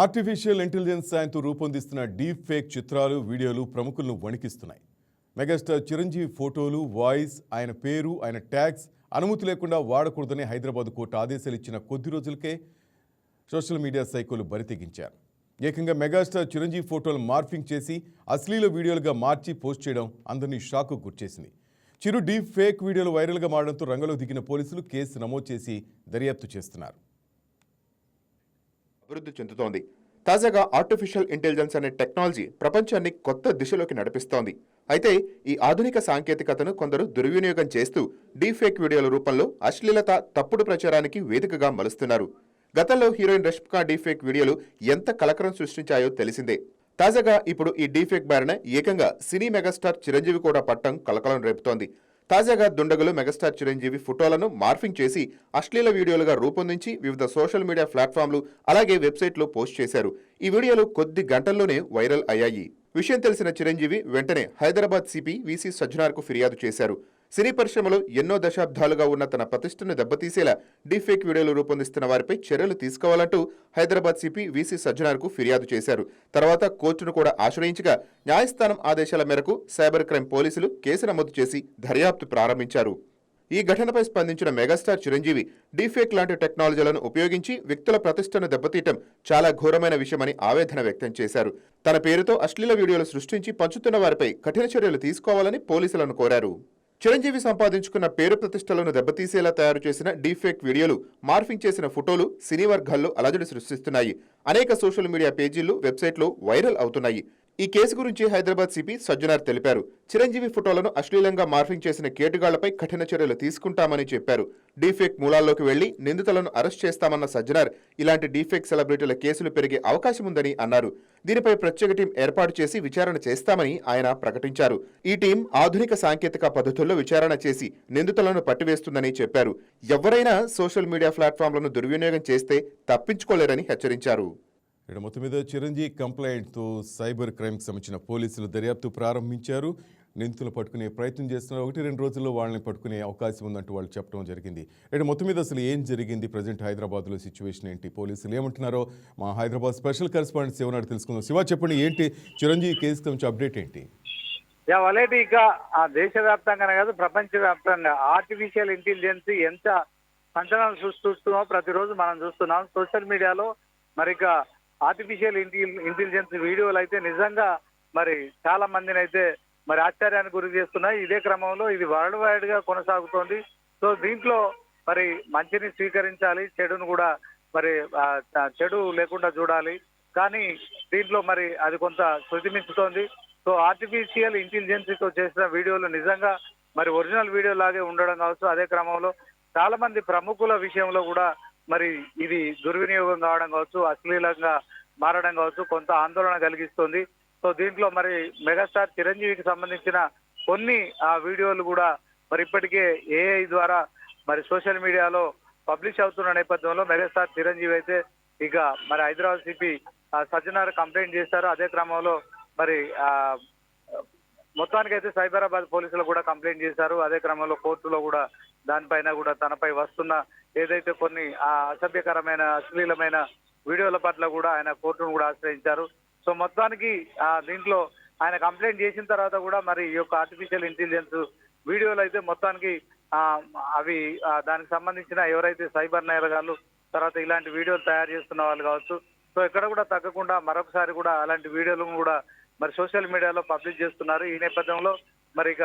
Artificial intelligence సాయంతో రూపొందిస్తున్న deep fake చిత్రాలు వీడియోలు ప్రముఖులను వణికిస్తున్నాయి. మెగాస్టార్ చిరంజీవి ఫోటోలు వాయిస్ ఆయన పేరు ఆయన ట్యాగ్స్ అనుమతి లేకుండా వాడకూడదని హైదరాబాద్ కోర్టు ఆదేశాలు ఇచ్చిన కొద్ది రోజులకే సోషల్ మీడియా సైకోలు బరితెగించారు. ఏకంగా మెగాస్టార్ చిరంజీవి ఫోటోలు మార్ఫింగ్ చేసి అశ్లీల వీడియోలుగా మార్చి పోస్ట్ చేయడం అందరినీ షాకు గుర్చేసింది. చిరు డీప్ ఫేక్ వీడియోలు వైరల్గా మారడంతో రంగంలో దిగిన పోలీసులు కేసు నమోదు చేసి దర్యాప్తు చేస్తున్నారు. అభివృద్ధి చెందుతోంది. తాజాగా ఆర్టిఫిషియల్ ఇంటెలిజెన్స్ అనే టెక్నాలజీ ప్రపంచాన్ని కొత్త దిశలోకి నడిపిస్తోంది. అయితే ఈ ఆధునిక సాంకేతికతను కొందరు దుర్వినియోగం చేస్తూ డీఫేక్ వీడియోల రూపంలో అశ్లీలత తప్పుడు ప్రచారానికి వేదికగా మలుస్తున్నారు. గతంలో హీరోయిన్ రష్మికా డీఫేక్ వీడియోలు ఎంత కలకరం సృష్టించాయో తెలిసిందే. తాజాగా ఇప్పుడు ఈ డీఫేక్ బారిన ఏకంగా సినీ మెగాస్టార్ చిరంజీవి కూడా పట్టం కలకలం రేపుతోంది. తాజాగా దుండగులు మెగాస్టార్ చిరంజీవి ఫోటోలను మార్ఫింగ్ చేసి అశ్లీల వీడియోలుగా రూపొందించి వివిధ సోషల్ మీడియా ప్లాట్ఫామ్లు అలాగే వెబ్సైట్లో పోస్ట్ చేశారు. ఈ వీడియోలు కొద్ది గంటల్లోనే వైరల్ అయ్యాయి. విషయం తెలిసిన చిరంజీవి వెంటనే హైదరాబాద్ సిపి విసి సజ్జనార్కు ఫిర్యాదు చేశారు. సినీ పరిశ్రమలో ఎన్నో దశాబ్దాలుగా ఉన్న తన ప్రతిష్టను దెబ్బతీసేలా డీఫేక్ వీడియోలు రూపొందిస్తున్న వారిపై చర్యలు తీసుకోవాలంటూ హైదరాబాద్ సిపి విసి సజ్జనార్కు ఫిర్యాదు చేశారు. తర్వాత కోర్టును కూడా ఆశ్రయించగా న్యాయస్థానం ఆదేశాల మేరకు సైబర్ క్రైమ్ పోలీసులు కేసు నమోదు చేసి దర్యాప్తు ప్రారంభించారు. ఈ ఘటనపై స్పందించిన మెగాస్టార్ చిరంజీవి డీఫేక్ లాంటి టెక్నాలజీలను ఉపయోగించి వ్యక్తుల ప్రతిష్టను దెబ్బతీయటం చాలా ఘోరమైన విషయమని ఆవేదన వ్యక్తం చేశారు. తన పేరుతో అశ్లీల వీడియోలు సృష్టించి పంచుతున్న వారిపై కఠిన చర్యలు తీసుకోవాలని పోలీసులను కోరారు. చిరంజీవి సంపాదించుకున్న పేరు ప్రతిష్టలను దెబ్బతీసేలా తయారు చేసిన డీఫేక్ వీడియోలు మార్ఫింగ్ చేసిన ఫోటోలు సినీ వర్గాల్లో అలజడి సృష్టిస్తున్నాయి. అనేక సోషల్ మీడియా పేజీలు వెబ్సైట్లు వైరల్ అవుతున్నాయి. ఈ కేసు గురించి హైదరాబాద్ సిపి సజ్జనార్ తెలిపారు. చిరంజీవి ఫోటోలను అశ్లీలంగా మార్ఫింగ్ చేసిన కేటుగాళ్ళపై కఠిన చర్యలు తీసుకుంటామని చెప్పారు. డీఫేక్ మూలాల్లోకి వెళ్ళి నిందితులను అరెస్ట్ చేస్తామన్న సజ్జనార్ ఇలాంటి డీఫేక్ సెలబ్రిటీల కేసులు పెరిగే అవకాశం ఉందని అన్నారు. దీనిపై ప్రత్యేక టీం ఏర్పాటు చేసి విచారణ చేస్తామని ఆయన ప్రకటించారు. ఈ టీం ఆధునిక సాంకేతిక పద్ధతుల్లో విచారణ చేసి నిందితులను పట్టివేస్తుందని చెప్పారు. ఎవరైనా సోషల్ మీడియా ప్లాట్ఫామ్లను దుర్వినియోగం చేస్తే తప్పించుకోలేరని హెచ్చరించారు. ఇక్కడ మొత్తం మీద చిరంజీవి కంప్లైంట్తో సైబర్ క్రైమ్కి సంబంధించిన పోలీసులు దర్యాప్తు ప్రారంభించారు. నిందితులు పట్టుకునే ప్రయత్నం చేస్తున్నారు. ఒకటి రెండు రోజుల్లో వాళ్ళని పట్టుకునే అవకాశం ఉందంటూ వాళ్ళు చెప్పడం జరిగింది. ఇక్కడ మొత్తం మీద అసలు ఏం జరిగింది? ప్రజెంట్ హైదరాబాద్లో సిచ్యువేషన్ ఏంటి? పోలీసులు ఏమంటున్నారో మా హైదరాబాద్ స్పెషల్ కరెస్పాండెంట్ శివనాడు తెలుసుకుందాం. శివ చెప్పండి ఏంటి చిరంజీవి కేసుకి సంబంధించి అప్డేట్ ఏంటి? యా వలేటి ఇక ఆ దేశవ్యాప్తంగానే కాదు ప్రపంచవ్యాప్తంగా ఆర్టిఫిషియల్ ఇంటెలిజెన్స్ ఎంత సంచలనం సృష్టిస్తుందో ప్రతిరోజు మనం చూస్తున్నాం. సోషల్ మీడియాలో మరి ఇక ఆర్టిఫిషియల్ ఇంటెలిజెన్స్ వీడియోలు అయితే నిజంగా మరి చాలా మందిని అయితే మరి ఆశ్చర్యానికి గురి చేస్తున్నాయి. ఇదే క్రమంలో ఇది వరల్డ్ వైడ్గా కొనసాగుతోంది. సో దీంట్లో మరి మంచిని స్వీకరించాలి చెడును కూడా మరి చెడు లేకుండా చూడాలి. కానీ దీంట్లో మరి అది కొంత శృతిమించుతోంది. సో ఆర్టిఫిషియల్ ఇంటెలిజెన్సీతో చేసిన వీడియోలు నిజంగా మరి ఒరిజినల్ వీడియో లాగే ఉండడం కావచ్చు. అదే క్రమంలో చాలా మంది ప్రముఖుల విషయంలో కూడా మరి ఇది దుర్వినియోగం కావడం కావచ్చు అశ్లీలంగా మారడం కావచ్చు కొంత ఆందోళన కలిగిస్తుంది. సో దీంట్లో మరి మెగాస్టార్ చిరంజీవికి సంబంధించిన కొన్ని ఆ వీడియోలు కూడా మరి ఇప్పటికే ఏఐ ద్వారా మరి సోషల్ మీడియాలో పబ్లిష్ అవుతున్న నేపథ్యంలో మెగాస్టార్ చిరంజీవి అయితే ఇక మరి హైదరాబాద్ సిపి సజ్జనార్ కంప్లైంట్ చేశారు. అదే క్రమంలో మరి ఆ మొత్తానికైతే సైబరాబాద్ పోలీసులు కూడా కంప్లైంట్ చేశారు. అదే క్రమంలో కోర్టులో కూడా దానిపైన కూడా తనపై వస్తున్న ఏదైతే కొన్ని ఆ అసభ్యకరమైన అశ్లీలమైన వీడియోల పట్ల కూడా ఆయన కోర్టును కూడా ఆశ్రయించారు. సో మొత్తానికి ఆ దీంట్లో ఆయన కంప్లైంట్ చేసిన తర్వాత కూడా మరి ఈ యొక్క ఆర్టిఫిషియల్ ఇంటెలిజెన్స్ వీడియోలు అయితే మొత్తానికి ఆ అవి దానికి సంబంధించిన ఎవరైతే సైబర్ నేరగాళ్ళు తర్వాత ఇలాంటి వీడియోలు తయారు చేస్తున్న వాళ్ళు కావచ్చు. సో ఎక్కడ కూడా తగ్గకుండా మరొకసారి కూడా అలాంటి వీడియోలు కూడా మరి సోషల్ మీడియాలో పబ్లిష్ చేస్తున్నారు. ఈ నేపథ్యంలో మరి ఇక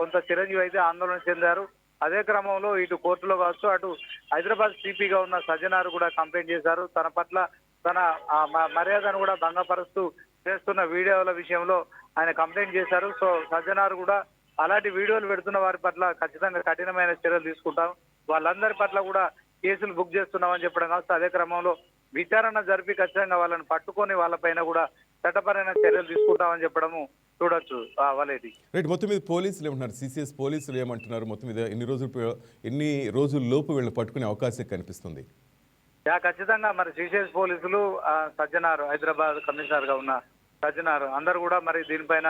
కొంత చిరంజీవి అయితే ఆందోళన చెందారు. అదే క్రమంలో ఇటు కోర్టులో కావచ్చు అటు హైదరాబాద్ సిపిగా ఉన్న సజ్జనారు కూడా కంప్లైంట్ చేశారు. తన పట్ల తన ఆ, మ- మర్యాదను కూడా భంగపరుస్తూ చేస్తున్న వీడియోల విషయంలో ఆయన కంప్లైంట్ చేశారు. సో సజ్జనారు కూడా అలాంటి వీడియోలు పెడుతున్న వారి పట్ల ఖచ్చితంగా కఠినమైన చర్యలు తీసుకుంటాం. వాళ్ళందరి పట్ల కూడా కేసులు బుక్ చేస్తున్నామని చెప్పడం కావచ్చు అదే క్రమంలో విచారణ జరిపి ఖచ్చితంగా వాళ్ళని పట్టుకొని వాళ్ళపైన కూడా చట్టపరమైన చర్యలు తీసుకుంటామని చెప్పడము చూడొచ్చు. ఆ, వలేది రైట్ మొత్తం మీద పోలీసులు ఏమంటున్నారు? సిసిఎస్ పోలీసులు ఏమంటున్నారు? మొత్తం మీద ఎన్ని రోజులు ఎన్ని రోజుల లోపు వీళ్ళని పట్టుకునే అవకాశం కనిపిస్తుంది? యా ఖచ్చితంగా మరి సిసిఎస్ పోలీసులు సజ్జనారు హైదరాబాద్ కమిషనర్గా ఉన్న సజ్జనారు అందరు కూడా మరి దీనిపైన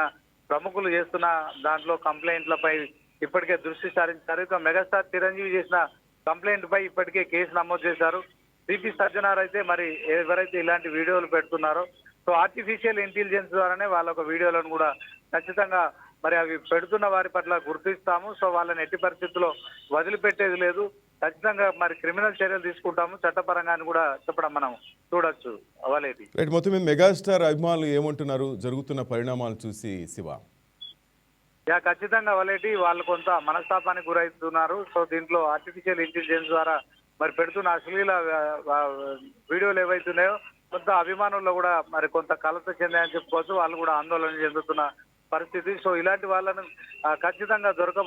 ప్రముఖులు చేస్తున్న దాంట్లో కంప్లైంట్లపై ఇప్పటికే దృష్టి సారించారు. ఇక మెగాస్టార్ చిరంజీవి చేసిన కంప్లైంట్ పై ఇప్పటికే కేసు నమోదు చేశారు. సిపి సజ్జనార్ అయితే మరి ఎవరైతే ఇలాంటి వీడియోలు పెడుతున్నారో సో ఆర్టిఫిషియల్ ఇంటెలిజెన్స్ ద్వారానే వాళ్ళ ఒక వీడియోలను కూడా ఖచ్చితంగా మరి అవి పెడుతున్న వారి పట్ల గుర్తిస్తాము. సో వాళ్ళని ఎట్టి పరిస్థితుల్లో వదిలిపెట్టేది లేదు. ఖచ్చితంగా మరి క్రిమినల్ చర్యలు తీసుకుంటాము. చట్టపరంగా అని కూడా చెప్పడం మనం చూడొచ్చు. అవలేటి రైట్ మొత్తం మెగాస్టార్ అభిమానులు ఏమంటున్నారు? జరుగుతున్న పరిణామాలు చూసి శివ. యా ఖచ్చితంగా వలేటి వాళ్ళు కొంత మనస్తాపానికి గురవుతున్నారు. సో దీంట్లో ఆర్టిఫిషియల్ ఇంటెలిజెన్స్ ద్వారా మరి పెడుతున్న అశ్లీల వీడియోలు ఏవైతున్నాయో కొంత అభిమానుల్లో కూడా మరి కొంత కలత చెందాయని చెప్పుకోవచ్చు. వాళ్ళు కూడా ఆందోళన చెందుతున్న పరిస్థితి. సో ఇలాంటి వాళ్ళను ఖచ్చితంగా దొరక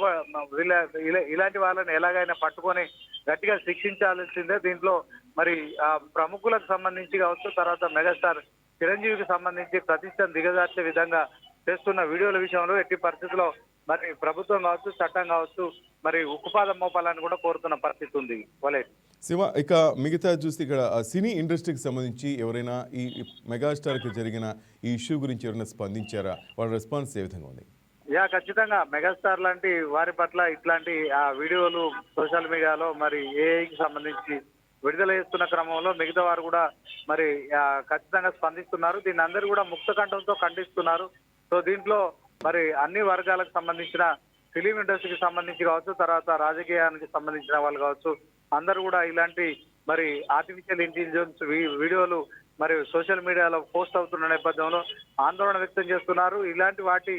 వీళ్ళ ఇలా- ఇలాంటి వాళ్ళని ఎలాగైనా పట్టుకొని గట్టిగా శిక్షించాల్సిందే. దీంట్లో మరి ఆ ప్రముఖులకు సంబంధించి కావచ్చు తర్వాత మెగాస్టార్ చిరంజీవికి సంబంధించి ప్రతిష్టను దిగజార్చే విధంగా చేస్తున్న వీడియోల విషయంలో ఎట్టి పరిస్థితుల్లో మరి ప్రభుత్వం కావచ్చు చట్టం కావచ్చు మరి ఉక్కుపాదం మోపాలని కూడా కోరుతున్న పరిస్థితి ఉంది. శివ ఇక మిగతా చూస్తే ఇక్కడ సినీ ఇండస్ట్రీకి సంబంధించి ఎవరైనా ఈ మెగాస్టార్కి జరిగిన ఈ ఇష్యూ గురించి ఎవరైనా స్పందించారా? వాళ్ళ రెస్పాన్స్ ఏ విధంగా ఉంది? యా ఖచ్చితంగా మెగాస్టార్ లాంటి వారి పట్ల ఇట్లాంటి ఆ వీడియోలు సోషల్ మీడియాలో మరి ఏఐకి సంబంధించి విడుదల చేస్తున్న క్రమంలో మిగతా వారు కూడా మరి ఖచ్చితంగా స్పందిస్తున్నారు. దీన్ని అందరూ కూడా ముక్త కంఠంతో ఖండిస్తున్నారు. సో దీంట్లో మరి అన్ని వర్గాలకు సంబంధించిన ఫిలిం ఇండస్ట్రీకి సంబంధించి కావచ్చు తర్వాత రాజకీయానికి సంబంధించిన వాళ్ళు కావచ్చు అందరూ కూడా ఇలాంటి మరి ఆర్టిఫిషియల్ ఇంటెలిజెన్స్ వీడియోలు మరియు సోషల్ మీడియాలో పోస్ట్ అవుతున్న నేపథ్యంలో ఆందోళన వ్యక్తం చేస్తున్నారు. ఇలాంటి వాటి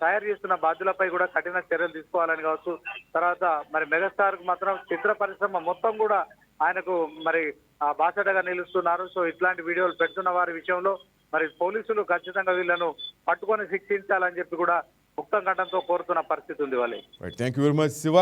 తయారు చేస్తున్న బాధ్యులపై కూడా కఠిన చర్యలు తీసుకోవాలని కావచ్చు. తర్వాత మరి మెగాస్టార్కు మాత్రం చిత్ర పరిశ్రమ మొత్తం కూడా ఆయనకు మరి ఆ బాసటగా నిలుస్తున్నారు. సో ఇట్లాంటి వీడియోలు పెడుతున్న వారి విషయంలో మరి పోలీసులు ఖచ్చితంగా వీళ్ళను పట్టుకొని శిక్షించాలని చెప్పి కూడా ముక్తం ఘటనతో కోరుతున్న పరిస్థితి ఉంది వాళ్ళు thank you very much Shiva